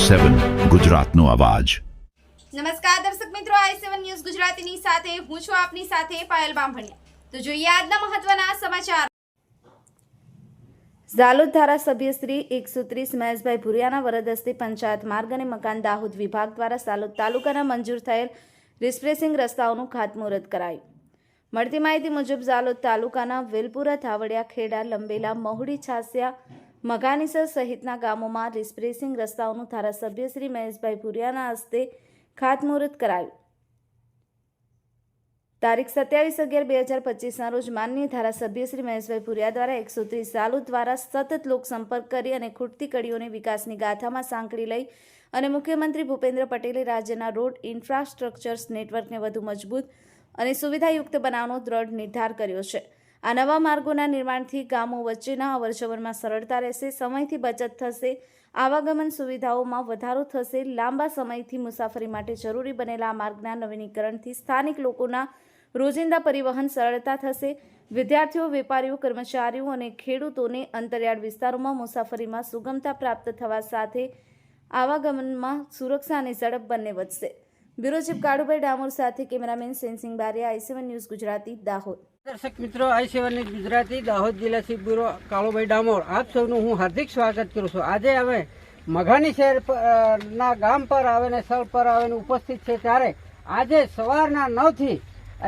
સેવન ગુજરાતનો અવાજ. નમસ્કાર દર્શક મિત્રો, આઈ સેવન ન્યૂઝ ગુજરાતીની સાથે હું છું આપની સાથે પાયલ બામભણિયા. તો જોઈએ આજના મહત્વના સમાચાર. ઝાલોદ ધારાસભ્ય શ્રી એકસો ત્રીસ મહેશભાઈ ભુરિયાના વરદસ્તી પંચાયત માર્ગ અને મકાન દાહોદ વિભાગ દ્વારા સાલોદ તાલુકાના મંજૂર થયેલ રિસ્પ્રેસિંગ રસ્તાઓનું ખાતમુહૂર્ત કરાયું. મળતી માહિતી મુજબ ઝાલોદ તાલુકાના વેલપુરા ધાવડિયા ખેડા લંબેલા મહુડી છાસિયા મઘાનીસર સહિતના ગામોમાં રિસ્પ્રેસિંગ રસ્તાઓનું ધારાસભ્ય શ્રી મહેશભાઈ ભુરિયાના હસ્તે ખાતમુહૂર્ત કરાયું. તારીખ સત્યાવીસ અગિયાર બે હજાર પચીસના રોજ માનનીય ધારાસભ્ય શ્રી મહેશભાઈ ભુરિયા દ્વારા એકસો ત્રીસ સાલુ દ્વારા સતત લોકસંપર્ક કરી અને ખૂટતી કડીઓને વિકાસની ગાથામાં સાંકળી લઈ અને મુખ્યમંત્રી ભૂપેન્દ્ર પટેલે રાજ્યના રોડ ઇન્ફ્રાસ્ટ્રક્ચર્સ નેટવર્કને વધુ મજબૂત અને સુવિધાયુક્ત બનાવવાનો દ્રઢ નિર્ધાર કર્યો છે. આ નવા માર્ગોના નિર્માણથી ગામો વચ્ચેના અવરજવરમાં સરળતા રહેશે, સમયથી બચત થશે, આવાગમન સુવિધાઓમાં વધારો થશે, લાંબા સમયથી મુસાફરી માટે જરૂરી બનેલા આ માર્ગના નવીનીકરણથી સ્થાનિક લોકોના રોજિંદા પરિવહન સરળતા થશે. વિદ્યાર્થીઓ, વેપારીઓ, કર્મચારીઓ અને ખેડૂતોને અંતરિયાળ વિસ્તારોમાં મુસાફરીમાં સુગમતા પ્રાપ્ત થવા સાથે આવાગમનમાં સુરક્ષા અને ઝડપ બંને વધશે. બ્યુરો ચીફ કાળુભાઈ ડામોર સાથે cameraman sensing Bariya, I seven news Gujarati, Dahod. દર્શક મિત્રો, આઈ સેવનની ગુજરાતી, દાહોદ જિલ્લા ચીફ બ્યુરો કાળુભાઈ ડામોર, આપ સૌનું હું હાર્દિક સ્વાગત કરું છું. આજે અમે મઘાની શહેર ના ગામ પર આવીને, સ્થળ પર આવીને ઉપસ્થિત છે ત્યારે આજે સવારના નવથી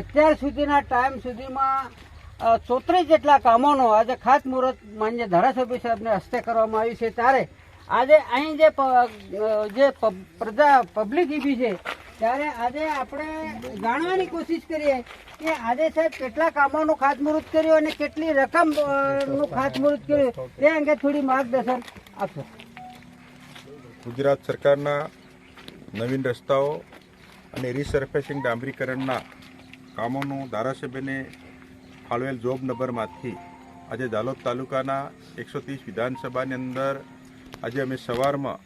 અત્યાર સુધીના ટાઈમ સુધીમાં ચોત્રીસ જેટલા કામોનો આજે ખાસ મુહૂર્ત માન્ય ધારાસભ્ય સાહેબને હસ્તે કરવામાં આવ્યું છે. ત્યારે આજે અહીં જે જે પ્રજા પબ્લિક ઈબી છે ત્યારે આજે આપણે જાણવાની કોશિશ કરીએ કે આજે સાહેબ કેટલા કામોનું ખાતમુહૂર્ત કર્યું અને કેટલી રકમનું ખાતમુહૂર્ત કર્યું? તે અંગે થોડી માર્ગદર્શન આપશો. ગુજરાત સરકારના નવીન રસ્તાઓ અને રિસર્ફેસિંગ ડાંબરીકરણના કામોનું ધારાસભ્યને ફાળવેલ જોબ નંબરમાંથી આજે દાલોદ તાલુકાના એકસો ત્રીસ વિધાનસભાની અંદર આજે અમે સવારમાં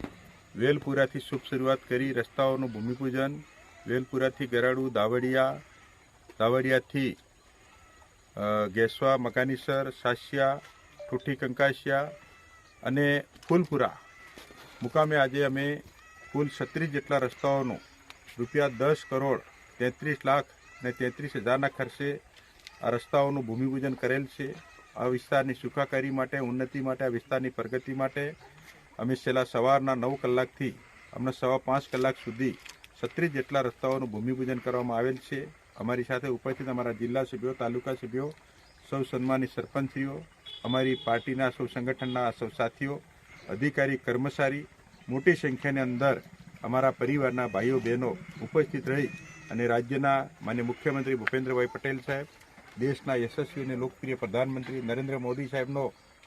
વેલપુરાથી શુભ શરૂઆત કરી રસ્તાઓનું ભૂમિપૂજન. વેલપુરાથી ગરાડુ, દાવડિયા, દાવડિયાથી ગેસવા, મકાનીસર, સાસિયા, ઠુઠ્ઠી કંકાસિયા અને ફૂલપુરા. મુકામે આજે અમે કુલ છત્રીસ જેટલા રસ્તાઓનું રૂપિયા દસ કરોડ તેત્રીસ લાખ ને તેત્રીસ હજારના ખર્ચે આ રસ્તાઓનું ભૂમિપૂજન કરેલ છે. આ વિસ્તારની સુખાકારી માટે, ઉન્નતિ માટે, આ વિસ્તારની પ્રગતિ માટે અમે છેલ્લા સવારના નવ કલાકથી અમને સવા પાંચ કલાક સુધી છત્રીસ જેટલા રસ્તાઓનું ભૂમિપૂજન કરવામાં આવેલ છે. અમારી સાથે ઉપસ્થિત અમારા જિલ્લા સભ્યો, તાલુકા સભ્યો, સૌ સન્માની સરપંચીઓ અમારી પાર્ટીના સૌ સંગઠનના સૌ સાથીઓ, અધિકારી, કર્મચારી, મોટી સંખ્યાની અંદર અમારા પરિવારના ભાઈઓ, બહેનો ઉપસ્થિત રહી અને રાજ્યના માન્ય મુખ્યમંત્રી ભૂપેન્દ્રભાઈ પટેલ સાહેબ, દેશના યશસ્વી અને લોકપ્રિય પ્રધાનમંત્રી નરેન્દ્ર મોદી સાહેબનો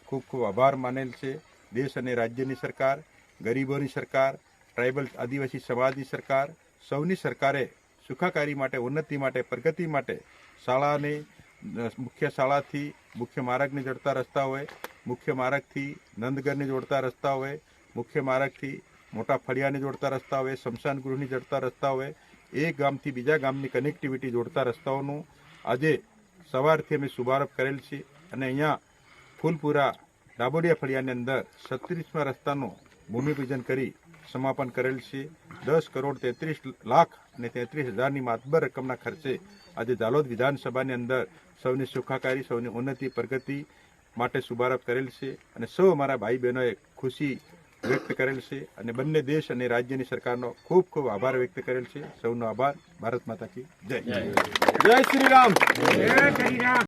ખૂબ ખૂબ આભાર માનેલ છે. દેશ અને રાજ્યની સરકાર, ગરીબોની સરકાર, ટ્રાઇબલ આદિવાસી સમાજની સરકાર, સૌની સરકારે સુખાકારી માટે, ઉન્નતિ માટે, પ્રગતિ માટે શાળાને મુખ્ય શાળાથી મુખ્ય માર્ગને જોડતા રસ્તા હોય, મુખ્ય માર્ગથી નંદગરને જોડતા રસ્તા હોય, મુખ્ય માર્ગથી મોટા ફળિયાને જોડતા રસ્તા હોય, શમશાન ગૃહની જોડતા રસ્તા હોય, એ ગામથી બીજા ગામની કનેક્ટિવિટી જોડતા રસ્તાઓનું આજે સવારથી અમે શુભારંભ કરેલ છે અને અહીંયા ફૂલપુરા ડાબોડિયા ફળિયાની અંદર છત્રીસમાં રસ્તાનું ભૂમિપૂજન કરી સમાપન કરેલ છે. દસ કરોડ તેત્રીસ લાખ અને તેત્રીસ હજારની માતબર રકમના ખર્ચે આજે દાલોદ વિધાનસભાની અંદર સૌની સુખાકારી સૌની ઉન્નતિ પ્રગતિ માટે શુભારંભ કરેલ છે અને સૌ અમારા ભાઈ બહેનોએ ખુશી વ્યક્ત કરેલ છે અને બંને દેશ અને રાજ્યની સરકારનો ખૂબ ખૂબ આભાર વ્યક્ત કરેલ છે. સૌનો આભાર. ભારત માતા કી જય. જય શ્રી રામ.